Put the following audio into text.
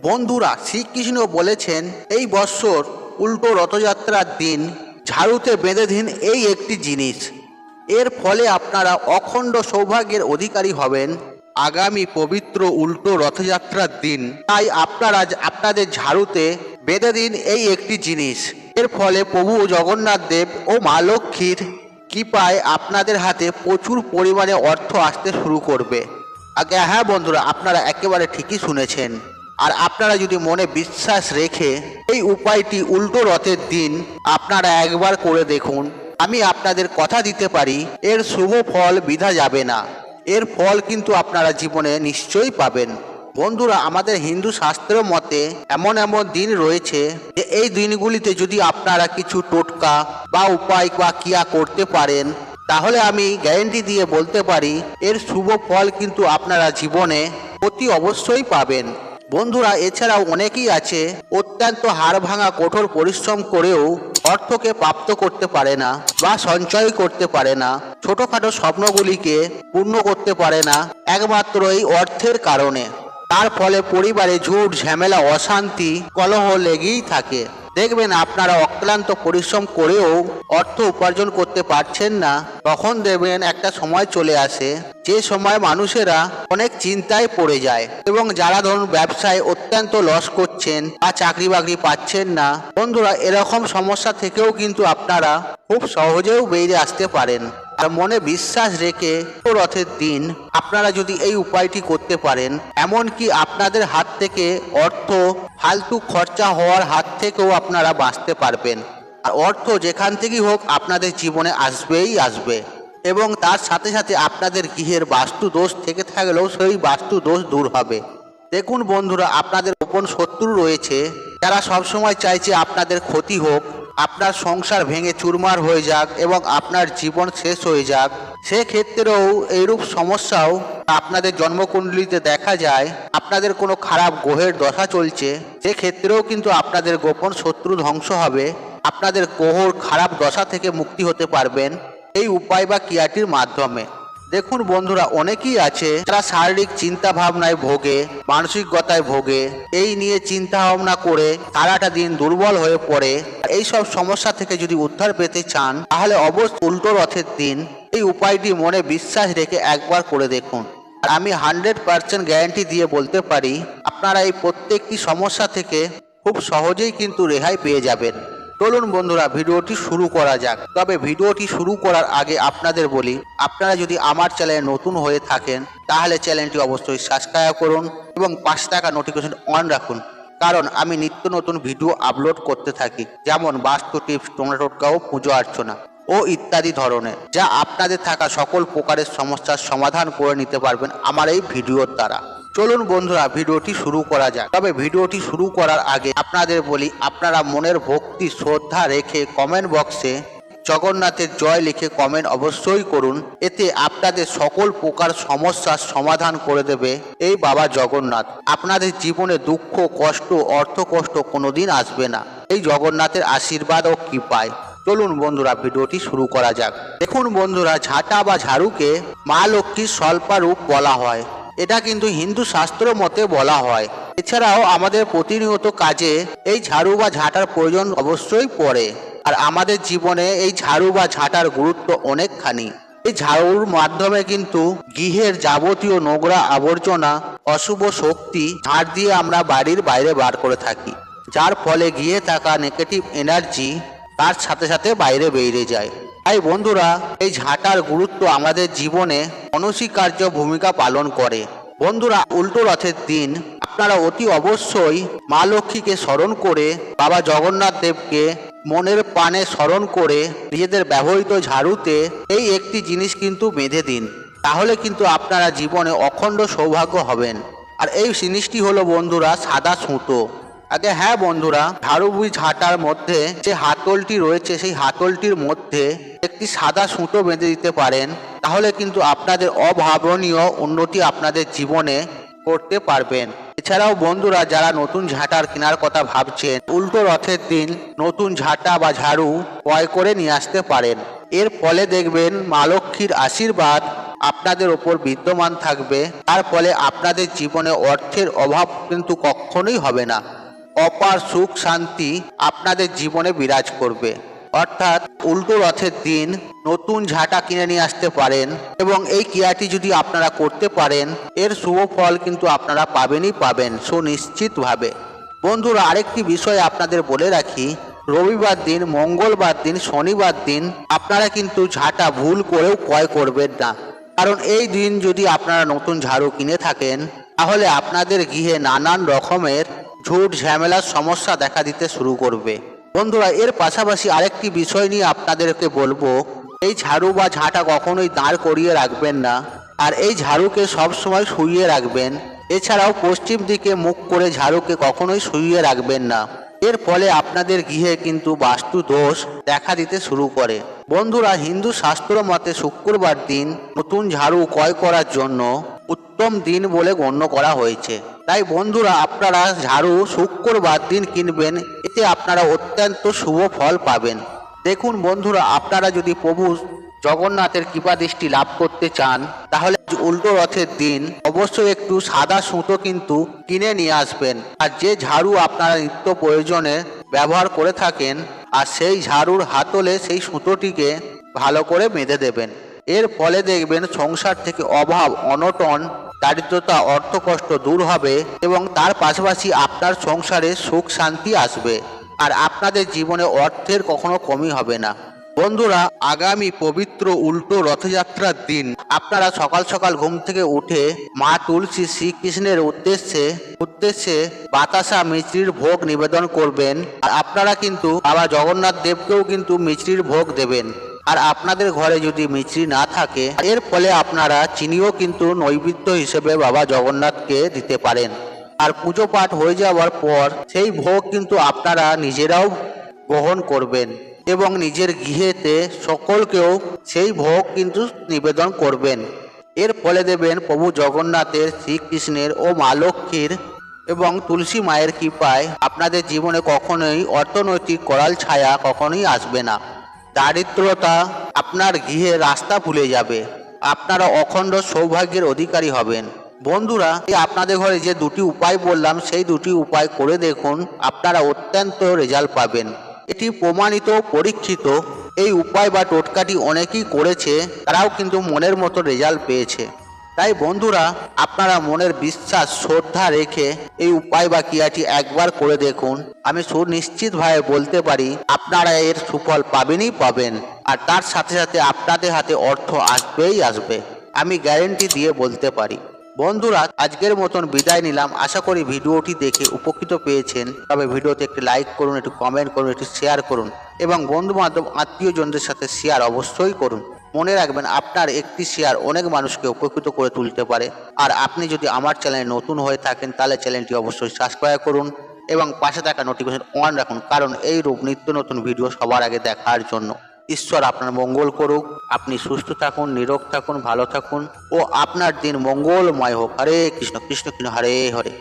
বন্ধুরা, শ্রীকৃষ্ণ বলেছেন, এই বৎসর উল্টো রথযাত্রার দিন ঝাড়ুতে বেঁধে দিন এই একটি জিনিস। এর ফলে আপনারা অখণ্ড সৌভাগ্যের অধিকারী হবেন আগামী পবিত্র উল্টো রথযাত্রার দিন। তাই আপনারা আপনাদের ঝাড়ুতে বেঁধে দিন এই একটি জিনিস। এর ফলে প্রভু জগন্নাথ দেব ও মা লক্ষ্মীর কৃপায় আপনাদের হাতে প্রচুর পরিমাণে অর্থ আসতে শুরু করবে। আগে হ্যাঁ বন্ধুরা, আপনারা একেবারে ঠিকই শুনেছেন। আর আপনারা যদি মনে বিশ্বাস রেখে এই উপায়টি উল্টো রথের দিন আপনারা একবার করে দেখুন। আমি আপনাদের কথা দিতে পারি, এর শুভ ফল বিধা যাবে না। এর ফল কিন্তু আপনারা জীবনে নিশ্চয়ই পাবেন। বন্ধুরা, আমাদের হিন্দু শাস্ত্রের মতে এমন এমন দিন রয়েছে যে এই দিনগুলিতে যদি আপনারা কিছু টোটকা বা উপায় বা ক্রিয়া করতে পারেন, তাহলে আমি গ্যারেন্টি দিয়ে বলতে পারি, এর শুভ ফল কিন্তু আপনারা জীবনে অতি অবশ্যই পাবেন। বন্ধুরা, এছাড়াও অনেকেই আছে অত্যন্ত হাড় ভাঙা কঠোর পরিশ্রম করেও অর্থকে প্রাপ্ত করতে পারে না বা সঞ্চয় করতে পারে না। ছোটখাটো স্বপ্নগুলিকে পূর্ণ করতে পারে না, একমাত্র এই অর্থের কারণে। তার ফলে পরিবারে ঝুট, ঝামেলা, অশান্তি, কলহ লেগেই থাকে। দেখবেন আপনারা অক্লান্ত পরিশ্রম করেও অর্থ উপার্জন করতে পারছেন না। তখন দেখবেন একটা সময় চলে আসে, যে সময় মানুষেরা অনেক চিন্তায় পড়ে যায় এবং যারা ধরুন ব্যবসায় অত্যন্ত লস করছেন বা চাকরি বাকরি পাচ্ছেন না, বন্ধুরা এরকম সমস্যা থেকেও কিন্তু আপনারা খুব সহজেও বেরিয়ে আসতে পারেন। আর মনে বিশ্বাস রেখে রথের দিন আপনারা যদি এই উপায়টি করতে পারেন, এমনকি আপনাদের হাত থেকে অর্থ, ফালতু খরচা হওয়ার হাত থেকেও আপনারা বাঁচতে পারবেন। আর অর্থ যেখান থেকেই হোক আপনাদের জীবনে আসবেই আসবে। এবং তার সাথে সাথে আপনাদের গৃহের বাস্তু দোষ থেকে থাকলেও সেই বাস্তু দোষ দূর হবে। দেখুন বন্ধুরা, আপনাদের গোপন শত্রু রয়েছে। যারা সবসময় চাইছে আপনাদের ক্ষতি হোক আপনার সংসার ভেঙে চুরমার হয়ে যাক এবং আপনার জীবন শেষ হয়ে যাক, সেক্ষেত্রেও এইরূপ সমস্যাও আপনাদের জন্মকুণ্ডলিতে দেখা যায়, আপনাদের কোনো খারাপ গ্রহের দশা চলছে, সেক্ষেত্রেও কিন্তু আপনাদের গোপন শত্রু ধ্বংস হবে, আপনাদের গ্রহর খারাপ দশা থেকে মুক্তি হতে পারবেন, এই উপায় বা ক্রিয়াটির মাধ্যমে। দেখুন বন্ধুরা, অনেকেই আছে যারা শারীরিক চিন্তা ভাবনায় ভোগে, মানসিকতায় ভোগে। এই নিয়ে চিন্তা ভাবনা করে সারাটা দিন দুর্বল হয়ে পড়ে। এই সব সমস্যা থেকে যদি উদ্ধার পেতে চান, তাহলে অবশ্য উল্টো রথের দিন এই উপায়টি মনে বিশ্বাস রেখে একবার করে দেখুন। আর আমি হান্ড্রেড পার্সেন্ট গ্যারান্টি দিয়ে বলতে পারি, আপনারা এই প্রত্যেকটি সমস্যা থেকে খুব সহজেই কিন্তু রেহাই পেয়ে যাবেন। চলুন বন্ধুরা, ভিডিওটি শুরু করা যাক। তবে ভিডিওটি শুরু করার আগে আপনাদের বলি, আপনারা যদি আমার চ্যানেলে নতুন হয়ে থাকেন, তাহলে চ্যানেলটি অবশ্যই সাবস্ক্রাইব করুন এবং পাঁচ টাকা নোটিফিকেশন অন রাখুন। কারণ আমি নিত্য নতুন ভিডিও আপলোড করতে থাকি, যেমন বাস্তু টিপস টোনাটোটকা ও পুজো অর্চনা ও ইত্যাদি ধরনের, যা আপনাদের থাকা সকল প্রকারের সমস্যার সমাধান করে নিতে পারবেন আমার এই ভিডিওর দ্বারা। চলুন বন্ধুরা, ভিডিওটি শুরু করা যাক। তবে ভিডিওটি শুরু করার আগে আপনাদের বলি, আপনারা মনের ভক্তি, শ্রদ্ধা রেখে কমেন্ট বক্সে জগন্নাথের জয় লিখে কমেন্ট অবশ্যই করুন। এতে আপনাদের সকল প্রকার সমস্যার সমাধান করে দেবে এই বাবা জগন্নাথ। আপনাদের জীবনে দুঃখ, কষ্ট অর্থ কষ্ট কোনোদিন আসবে না। এই জগন্নাথের আশীর্বাদ ও কৃপায়। চলুন বন্ধুরা, ভিডিওটি শুরু করা যাক। দেখুন বন্ধুরা, ঝাঁটা বা ঝাড়ুকে মা লক্ষ্মীর স্বল্পা রূপ বলা হয়। এটা কিন্তু হিন্দু শাস্ত্র মতে বলা হয়। এছাড়াও আমাদের প্রতিনিয়ত কাজে এই ঝাড়ু বা ঝাঁটার প্রয়োজন অবশ্যই পড়ে। আর আমাদের জীবনে এই ঝাড়ু বা ঝাঁটার গুরুত্ব অনেকখানি। এই ঝাড়ুর মাধ্যমে কিন্তু গৃহের যাবতীয় নোংরা আবর্জনা, অশুভ শক্তি, ঝাড় দিয়ে আমরা বাড়ির বাইরে বার করে থাকি। যার ফলে গিয়ে থাকা নেগেটিভ এনার্জি তার সাথে সাথে বাইরে বেরিয়ে যায়। তাই বন্ধুরা, এই ঝাঁটার গুরুত্ব আমাদের জীবনে অনস্বীকার্য ভূমিকা পালন করে। বন্ধুরা, উল্টো রথের দিন আপনারা অতি অবশ্যই মা লক্ষ্মীকে স্মরণ করে, বাবা জগন্নাথ দেবকে মনের পানে স্মরণ করে নিজেদের ব্যবহৃত ঝাড়ুতে এই একটি জিনিস কিন্তু বেঁধে দিন। তাহলে কিন্তু আপনারা জীবনে অখণ্ড সৌভাগ্য হবেন। আর এই জিনিসটি হলো বন্ধুরা, সাদা সুতো। আগে হ্যাঁ বন্ধুরা ঝাড়ুবুই ঝাঁটার মধ্যে যে হাতলটি রয়েছে, সেই হাতলটির মধ্যে একটি সাদা সুতো বেঁধে দিতে পারেন। তাহলে কিন্তু আপনাদের অভাবনীয় উন্নতি আপনাদের জীবনে করতে পারবেন। এছাড়াও বন্ধুরা, যারা নতুন ঝাঁটার কেনার কথা ভাবছেন, উল্টো রথের দিন নতুন ঝাঁটা বা ঝাড়ু ক্রয় করে নিয়ে আসতে পারেন। এর ফলে দেখবেন মা লক্ষ্মীর আশীর্বাদ আপনাদের ওপর বিদ্যমান থাকবে। তার ফলে আপনাদের জীবনে অর্থের অভাব কিন্তু কখনোই হবে না। অপার সুখ শান্তি আপনাদের জীবনে বিরাজ করবে। অর্থাৎ উল্টো রথের দিন নতুন ঝাঁটা কিনে নিয়ে আসতে পারেন এবং এই ক্রিয়াটি যদি আপনারা করতে পারেন, এর শুভ ফল কিন্তু আপনারা পাবেনই পাবেন সুনিশ্চিতভাবে। বন্ধুরা, আরেকটি বিষয় আপনাদের বলে রাখি, রবিবার দিন, মঙ্গলবার দিন, শনিবার দিন আপনারা কিন্তু ঝাঁটা ভুল করেও ক্রয় করবেন না। কারণ এই দিন যদি আপনারা নতুন ঝাড়ু কিনে থাকেন, তাহলে আপনাদের গৃহে নানান রকমের ঝুট ঝামেলার সমস্যা দেখা দিতে শুরু করবে। বন্ধুরা, এর পাশাপাশি আরেকটি বিষয় নিয়ে আপনাদেরকে বলব, এই ঝাড়ু বা ঝাঁটা কখনোই দাঁড় করিয়ে রাখবেন না, আর এই ঝাড়ুকে সবসময় শুইয়ে রাখবেন। এছাড়াও পশ্চিম দিকে মুখ করে ঝাড়ুকে কখনোই শুইয়ে রাখবেন না। এর ফলে আপনাদের গৃহে কিন্তু বাস্তু দোষ দেখা দিতে শুরু করে। বন্ধুরা, হিন্দু শাস্ত্র মতে শুক্রবার দিন নতুন ঝাড়ু ক্রয় করার জন্য উত্তম দিন বলে গণ্য করা হয়েছে। তাই বন্ধুরা, আপনারা ঝাড়ু শুক্রবার দিন কিনবেন, এতে আপনারা অত্যন্ত শুভ ফল পাবেন। দেখুন বন্ধুরা, আপনারা যদি প্রভু জগন্নাথের কৃপা দৃষ্টি লাভ করতে চান, তাহলে উল্টো রথের দিন অবশ্যই একটু সাদা সুতো কিন্তু কিনে নিয়ে আসবেন। আর যে ঝাড়ু আপনারা নিত্য প্রয়োজনে ব্যবহার করে থাকেন, আর সেই ঝাড়ুর হাতলে সেই সুতোটিকে ভালো করে বেঁধে দেবেন। এর ফলে দেখবেন সংসার থেকে অভাব, অনটন দারিদ্রতা অর্থকষ্ট দূর হবে এবং তার পাশাপাশি আপনার সংসারে সুখ, শান্তি আসবে। আর আপনাদের জীবনে অর্থের কখনো কমই হবে না। বন্ধুরা, আগামী পবিত্র উল্টো রথযাত্রার দিন। আপনারা সকাল সকাল ঘুম থেকে উঠে মা তুলসী শ্রীকৃষ্ণের উদ্দেশ্যে উদ্দেশ্যে বাতাসা মিষ্টির ভোগ নিবেদন করবেন। আর আপনারা কিন্তু বাবা জগন্নাথ দেবকেও কিন্তু মিষ্টির ভোগ দেবেন। আর আপনাদের ঘরে যদি মিছরি না থাকে, এর ফলে আপনারা চিনিও কিন্তু নৈবেদ্য হিসেবে বাবা জগন্নাথকে দিতে পারেন। আর পুজো পাঠ হয়ে যাওয়ার পর, সেই ভোগ কিন্তু আপনারা নিজেরাও গ্রহণ করবেন এবং নিজের গৃহেতে সকলকেও সেই ভোগ কিন্তু নিবেদন করবেন। এর ফলে দেবেন প্রভু জগন্নাথের শ্রীকৃষ্ণের ও মা লক্ষ্মীর এবং তুলসী মায়ের কৃপায় আপনাদের জীবনে কখনোই অর্থনৈতিক করাল ছায়া কখনোই আসবে না। দারিদ্রতা আপনার গৃহে রাস্তা ভুলে যাবে। আপনারা অখণ্ড সৌভাগ্যের অধিকারী হবেন। বন্ধুরা আপনাদের ঘরে যে দুটি উপায় বললাম, সেই দুটি উপায় করে দেখুন, আপনারা অত্যন্ত রেজাল্ট পাবেন। এটি প্রমাণিত, পরীক্ষিত। এই উপায় বা টোটকাটি অনেকেই করেছে, তারাও কিন্তু মনের মতো রেজাল্ট পেয়েছে। তাই বন্ধুরা, আপনারা মনের বিশ্বাস, শ্রদ্ধা রেখে এই উপায় বা ক্রিয়াটি একবার করে দেখুন। আমি সুনিশ্চিতভাবে বলতে পারি, আপনারা এর সুফল পাবেনই পাবেন আর তার সাথে সাথে আপনাদের হাতে অর্থ আসবেই আসবে। আমি গ্যারেন্টি দিয়ে বলতে পারি। বন্ধুরা, আজকের মতন বিদায় নিলাম। আশা করি ভিডিওটি দেখে উপকৃত পেয়েছেন। তবে ভিডিওতে একটি লাইক করুন, একটু কমেন্ট করুন, একটু শেয়ার করুন এবং বন্ধু বান্ধব আত্মীয়জনদের সাথে শেয়ার অবশ্যই করুন। মনে রাখবেন আপনার একটি শেয়ার অনেক মানুষকে উপকৃত করে তুলতে পারে। আর আপনি যদি আমার চ্যানেলে নতুন হয়ে থাকেন, তাহলে চ্যানেলটি অবশ্যই সাবস্ক্রাইব করুন এবং পাশে থাকা নোটিফিকেশন অন রাখুন, কারণ এই রূপ নিত্য নতুন ভিডিও সবার আগে দেখার জন্য। ঈশ্বর আপনার মঙ্গল করুক, আপনি সুস্থ থাকুন, নিরোগ থাকুন, ভালো থাকুন, ও আপনার দিন মঙ্গলময় হোক। হরে কৃষ্ণ কৃষ্ণ কৃষ্ণ, হরে হরে।